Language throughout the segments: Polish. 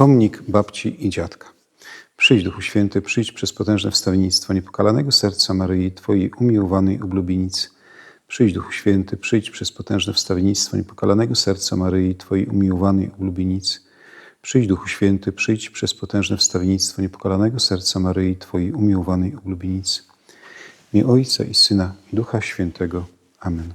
Pomnik babci i dziadka. Przyjdź, Duchu Święty, przyjdź przez potężne wstawiennictwo niepokalanego serca Maryi, Twojej umiłowanej oblubienicy. Przyjdź, Duchu Święty, przyjdź przez potężne wstawiennictwo niepokalanego serca Maryi, Twojej umiłowanej oblubienicy. Przyjdź, Duchu Święty, przyjdź przez potężne wstawiennictwo niepokalanego serca Maryi, Twojej umiłowanej oblubienicy. Imię Ojca i Syna i Ducha Świętego. Amen.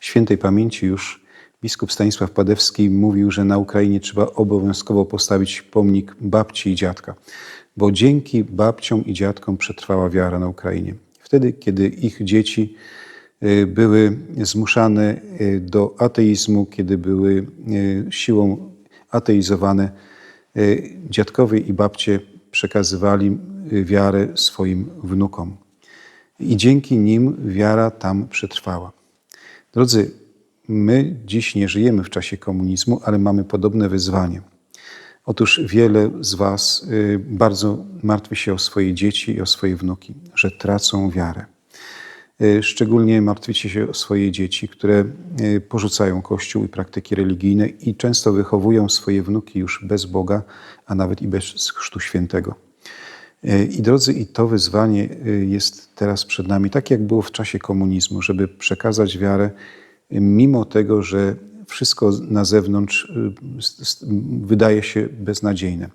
Świętej pamięci już biskup Stanisław Padewski mówił, że na Ukrainie trzeba obowiązkowo postawić pomnik babci i dziadka, bo dzięki babciom i dziadkom przetrwała wiara na Ukrainie. Wtedy, kiedy ich dzieci y, były zmuszane y, do ateizmu, kiedy były y, siłą ateizowane, dziadkowie i babcie przekazywali wiarę swoim wnukom. I dzięki nim wiara tam przetrwała. Drodzy, my dziś nie żyjemy w czasie komunizmu, ale mamy podobne wyzwanie. Otóż wiele z Was bardzo martwi się o swoje dzieci i o swoje wnuki, że tracą wiarę. Szczególnie martwicie się o swoje dzieci, które porzucają Kościół i praktyki religijne i często wychowują swoje wnuki już bez Boga, a nawet i bez Chrztu Świętego. I drodzy, i to wyzwanie jest teraz przed nami, tak jak było w czasie komunizmu, żeby przekazać wiarę, mimo tego, że wszystko na zewnątrz wydaje się beznadziejne,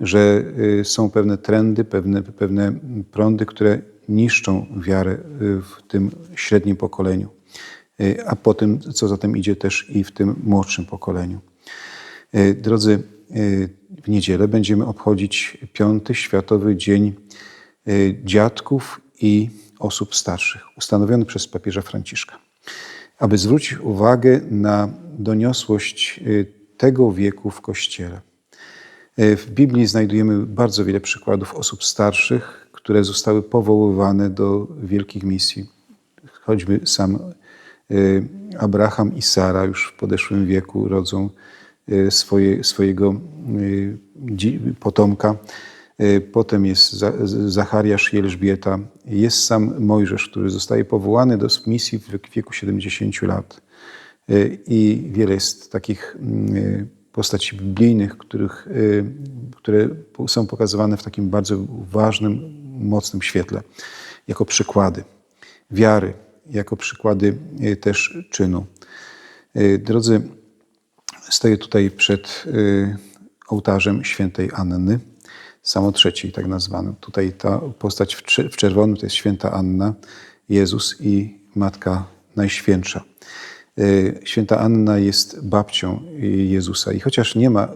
że są pewne trendy, pewne, pewne prądy, które niszczą wiarę w tym średnim pokoleniu, a potem, co za tym idzie, też i w tym młodszym pokoleniu. Drodzy, w niedzielę będziemy obchodzić piąty Światowy Dzień Dziadków i Osób Starszych, ustanowiony przez papieża Franciszka, aby zwrócić uwagę na doniosłość tego wieku w Kościele. W Biblii znajdujemy bardzo wiele przykładów osób starszych, które zostały powoływane do wielkich misji. Choćby sam Abraham i Sara już w podeszłym wieku rodzą swoje, swojego potomka. Potem jest Zachariasz i Elżbieta. Jest sam Mojżesz, który zostaje powołany do misji w wieku 70 lat. I wiele jest takich postaci biblijnych, których, które są pokazywane w takim bardzo ważnym, mocnym świetle, jako przykłady wiary, jako przykłady też czynu. Drodzy, stoję tutaj przed ołtarzem świętej Anny, samo trzeciej tak nazwanym. Tutaj ta postać w czerwonym to jest święta Anna, Jezus i Matka Najświętsza. Święta Anna jest babcią Jezusa i chociaż nie ma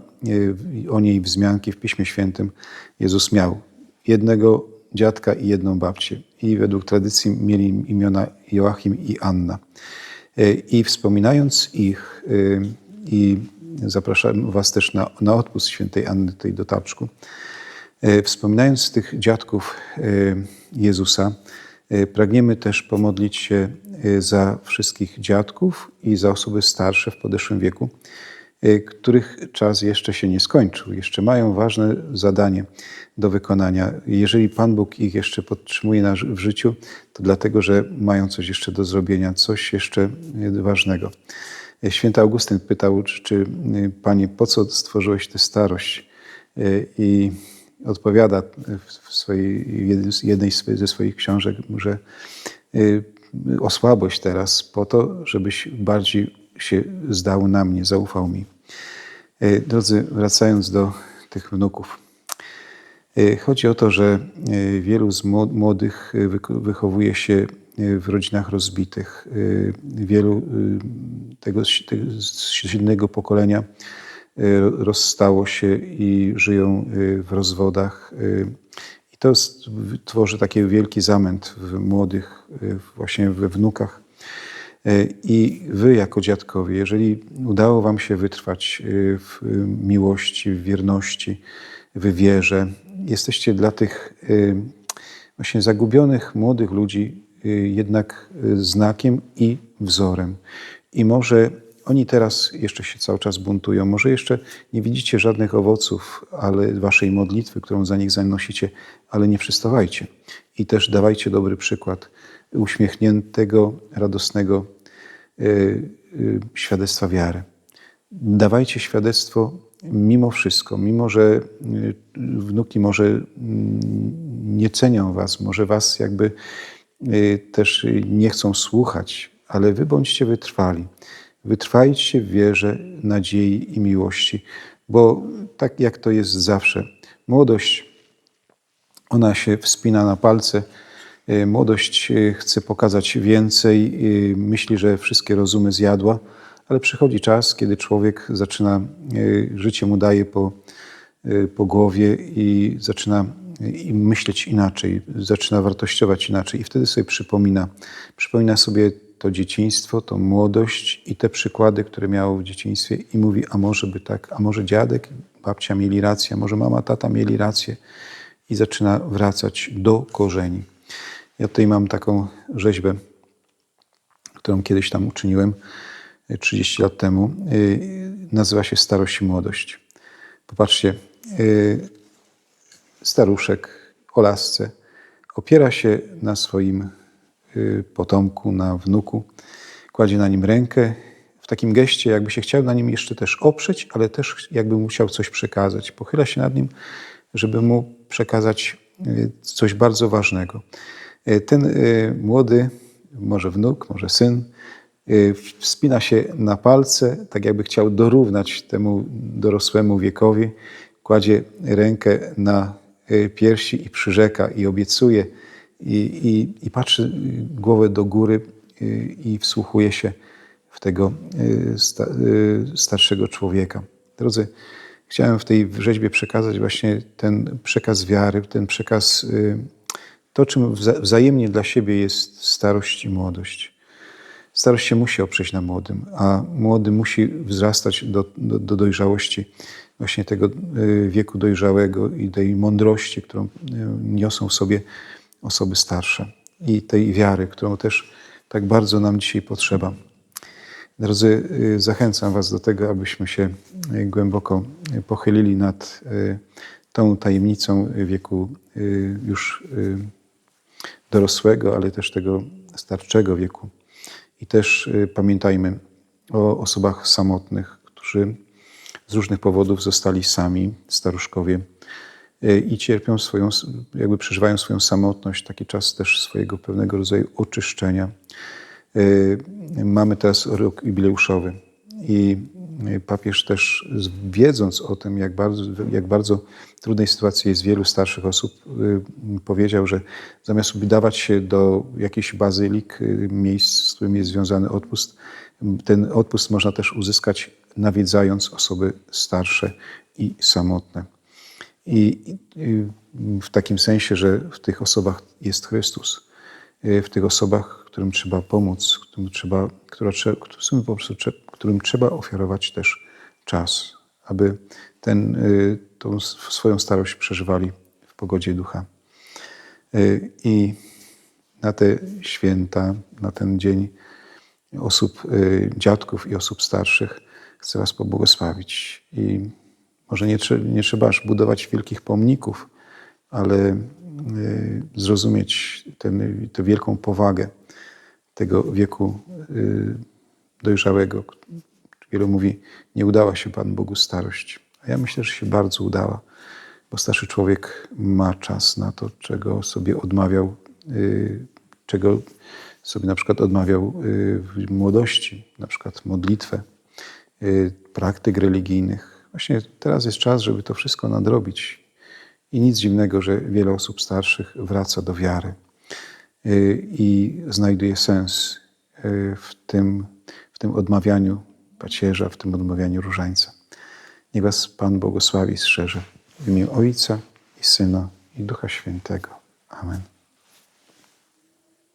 o niej wzmianki w Piśmie Świętym, Jezus miał jednego dziadka i jedną babcię. I według tradycji mieli imiona Joachim i Anna. I wspominając ich i zapraszam Was też na, na odpust świętej Anny tutaj do Taczku, wspominając tych dziadków Jezusa, Pragniemy też pomodlić się za wszystkich dziadków i za osoby starsze w podeszłym wieku, których czas jeszcze się nie skończył. Jeszcze mają ważne zadanie do wykonania. Jeżeli Pan Bóg ich jeszcze podtrzymuje w życiu, to dlatego, że mają coś jeszcze do zrobienia, coś jeszcze ważnego. Święty Augustyn pytał, czy, czy Panie, po co stworzyłeś tę starość? I odpowiada w swojej, jednej ze swoich książek, że osłabość teraz po to, żebyś bardziej się zdał na mnie, zaufał mi. Drodzy, wracając do tych wnuków. Chodzi o to, że wielu z młodych wychowuje się w rodzinach rozbitych. Wielu tego, tego silnego pokolenia rozstało się i żyją w rozwodach. I to tworzy taki wielki zamęt w młodych, właśnie we wnukach. I wy, jako dziadkowie, jeżeli udało wam się wytrwać w miłości, w wierności, w wierze, jesteście dla tych właśnie zagubionych młodych ludzi jednak znakiem i wzorem. I może oni teraz jeszcze się cały czas buntują. Może jeszcze nie widzicie żadnych owoców, ale waszej modlitwy, którą za nich zanosicie, ale nie przystawajcie. I też dawajcie dobry przykład uśmiechniętego, radosnego yy, yy, świadectwa wiary. Dawajcie świadectwo mimo wszystko, mimo że wnuki może mm, nie cenią was, może was jakby też nie chcą słuchać, ale wy bądźcie wytrwali. Wytrwajcie w wierze, nadziei i miłości, bo tak jak to jest zawsze, młodość, ona się wspina na palce, e, młodość e, chce pokazać więcej, e, myśli, że wszystkie rozumy zjadła, ale przychodzi czas, kiedy człowiek zaczyna, życie mu daje po, po głowie i zaczyna i myśleć inaczej, zaczyna wartościować inaczej i wtedy sobie przypomina, przypomina sobie to dzieciństwo, to młodość i te przykłady, które miało w dzieciństwie i mówi, a może by tak, a może dziadek, babcia mieli rację, a może mama, tata mieli rację i zaczyna wracać do korzeni. Ja tutaj mam taką rzeźbę, którą kiedyś tam uczyniłem 30 lat temu. Y, nazywa się Starość i Młodość. Popatrzcie, y, staruszek o lasce opiera się na swoim potomku, na wnuku. Kładzie na nim rękę w takim geście, jakby się chciał na nim jeszcze też oprzeć, ale też jakby musiał coś przekazać. Pochyla się nad nim, żeby mu przekazać y, coś bardzo ważnego. Y, ten młody, może wnuk, może syn, wspina się na palce, tak jakby chciał dorównać temu dorosłemu wiekowi, kładzie rękę na piersi i przyrzeka i obiecuje, i, i, i patrzy głowę do góry y, i wsłuchuje się w tego y, y, starszego człowieka. Drodzy, chciałem w tej rzeźbie przekazać właśnie ten przekaz wiary, ten przekaz, to czym wzajemnie dla siebie jest starość i młodość. Starość się musi oprzeć na młodym, a młody musi wzrastać do, do, do dojrzałości, właśnie tego wieku dojrzałego i tej mądrości, którą niosą w sobie osoby starsze i tej wiary, którą też tak bardzo nam dzisiaj potrzeba. Drodzy, y, zachęcam Was do tego, abyśmy się y, głęboko pochylili nad y, tą tajemnicą wieku już dorosłego, ale też tego starczego wieku. I też pamiętajmy o osobach samotnych, którzy z różnych powodów zostali sami, staruszkowie, i cierpią swoją, jakby przeżywają swoją samotność, taki czas też swojego pewnego rodzaju oczyszczenia. E, mamy teraz rok jubileuszowy i papież też wiedząc o tym, jak bardzo, jak bardzo trudnej sytuacji jest wielu starszych osób, powiedział, że zamiast udawać się do jakichś bazylik, miejsc, z którymi jest związany odpust, ten odpust można też uzyskać nawiedzając osoby starsze i samotne. I w takim sensie, że w tych osobach jest Chrystus, y, w tych osobach, którym trzeba pomóc, którym trzeba, która, którym, po prostu, którym trzeba ofiarować też czas, aby ten, y, tą swoją starość przeżywali w pogodzie ducha. Y, I na te święta, na ten dzień osób, dziadków i osób starszych chcę Was pobłogosławić. I może nie, nie trzeba aż budować wielkich pomników, ale e, zrozumieć ten, tę wielką powagę tego wieku e, dojrzałego. Wielu mówi, nie udała się Pan Bogu starość. A ja myślę, że się bardzo udała, bo starszy człowiek ma czas na to, czego sobie odmawiał, e, czego sobie na przykład odmawiał w młodości, na przykład modlitwę, praktyk religijnych, Właśnie teraz jest czas, żeby to wszystko nadrobić. I nic dziwnego, że wiele osób starszych wraca do wiary y, i znajduje sens y, w tym, w tym odmawianiu pacierza, w tym odmawianiu różańca. Niech Was Pan błogosławi i w imię Ojca i Syna i Ducha Świętego. Amen.